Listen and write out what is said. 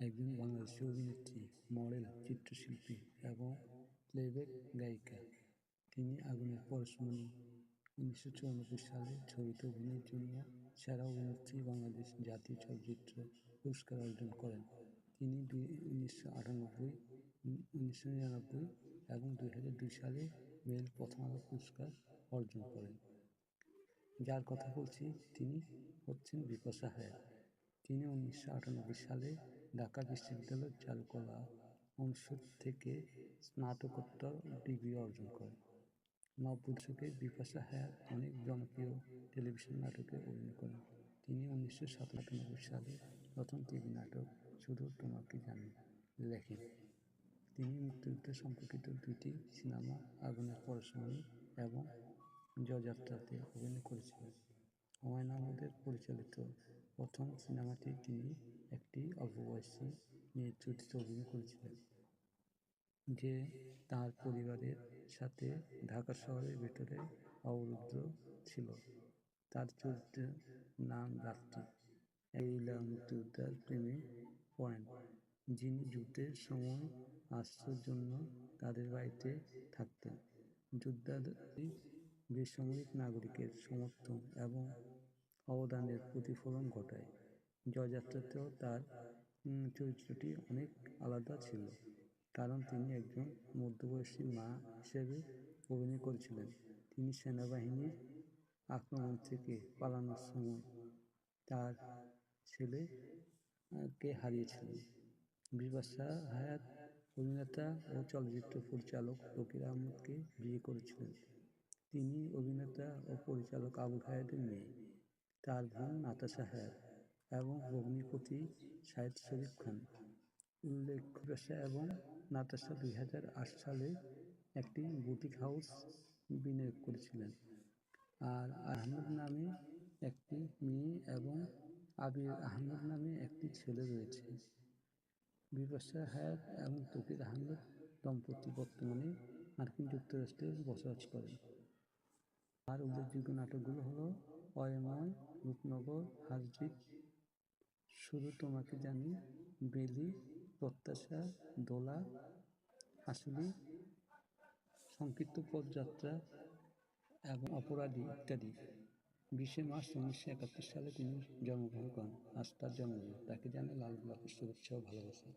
একজন বাংলাদেশী অভিনেত্রী, মডেল, চিত্রশিল্পী এবং প্লেব্যাক গায়িকা। তিনি আগুনের পরশমণি উনিশশো চুরানব্বই সালে ছবিতে অভিনয়ের জন্য সেরা অভিনেত্রী বাংলাদেশ জাতীয় চলচ্চিত্র পুরস্কার অর্জন করেন। তিনি দুই উনিশশো আটানব্বই, উনিশশো নিরানব্বই এবং দুই হাজার দুই সালে মেরিল প্রথম আলো পুরস্কার অর্জন করেন। যার কথা বলছি তিনি হচ্ছেন বিপাশা হায়াত। তিনি উনিশশো আটানব্বই সালে ঢাকা বিশ্ববিদ্যালয়ের চারুকলা অনুষদ থেকে স্নাতকোত্তর ডিগ্রি অর্জন করেন। নব্বই দশকে বিপাশা হায়াত অনেক জনপ্রিয় টেলিভিশন নাটকে অভিনয় করেন। তিনি উনিশশো সাতানব্বই সালে প্রথম টিভি নাটক শুধু তোমাকে জানি, লেখেন। তিনি মুক্তিযুদ্ধ সম্পর্কিত দুটি সিনেমা, আগুনের পরশমণি এবং জয়যাত্রাতে অভিনয় করেছিলেন। হুমায়ূন আহমেদের পরিচালিত প্রথম সিনেমাটি তিনি একটি অল্পবয়সী মেয়ের চরিত্রে অভিনয় করেছিলেন, যে তার পরিবারের সাথে ঢাকা শহরের ভেতরে অবরুদ্ধ ছিল। তার চরিত্রের নাম রাত্রি। একদিন মুক্তিযোদ্ধার প্রেমে পড়েন, যিনি যুদ্ধের সময় আশ্রয়ের জন্য তাদের বাড়িতে থাকতেন। যুদ্ধাপরাধী বেসামরিক নাগরিকের সমর্থন এবং অবদানের প্রতিফলন ঘটায়। জয়যাত্রাতেও তাঁর চরিত্রটি অনেক আলাদা ছিল, কারণ তিনি একজন মধ্যবয়সী মা হিসেবে অভিনয় করেছিলেন। তিনি সেনাবাহিনীর আক্রমণ থেকে পালানোর সময় তাঁর ছেলেকে হারিয়েছিলেন। বিপাশা হায়াত অভিনেতা ও চলচ্চিত্র পরিচালক তৌকির আহমেদকে বিয়ে করেছিলেন। তিনি অভিনেতা ও পরিচালক আবুল হায়াতের মেয়ে। তার বোন নাতাশা হায়াত এবং ভগ্নিপতি সাইদ শরীফ খান। উল্লেখ্য, বিপাশা এবং নাতাশা দুই হাজার আট সালে একটি বুটিক হাউস বিনিয়োগ করেছিলেন। আর আহমেদ নামে একটি মেয়ে এবং আবির আহমেদ নামে একটি ছেলে রয়েছে। বিপাশা হায়াত এবং তৌকির আহমেদ দম্পতি বর্তমানে মার্কিন যুক্তরাষ্ট্রে বসবাস করেন। আর উল্লেখযোগ্য নাটকগুলো হল অয়ময়, রূপনগর, হার্টবিট, শুধু তোমাকে জানি, বেলি, প্রত্যাশা, দোলা, হাসুলি সংক্ষিপ্ত পদযাত্রা এবং অপরাধী ইত্যাদি। বিশে মার্চ উনিশশো একাত্তর সালে তিনি জন্মগ্রহণ করেন। আজ জন্মগ্রহণ জন্মদিন। তাকে জানাই লাল গোলাপের শুভেচ্ছা ও ভালোবাসা।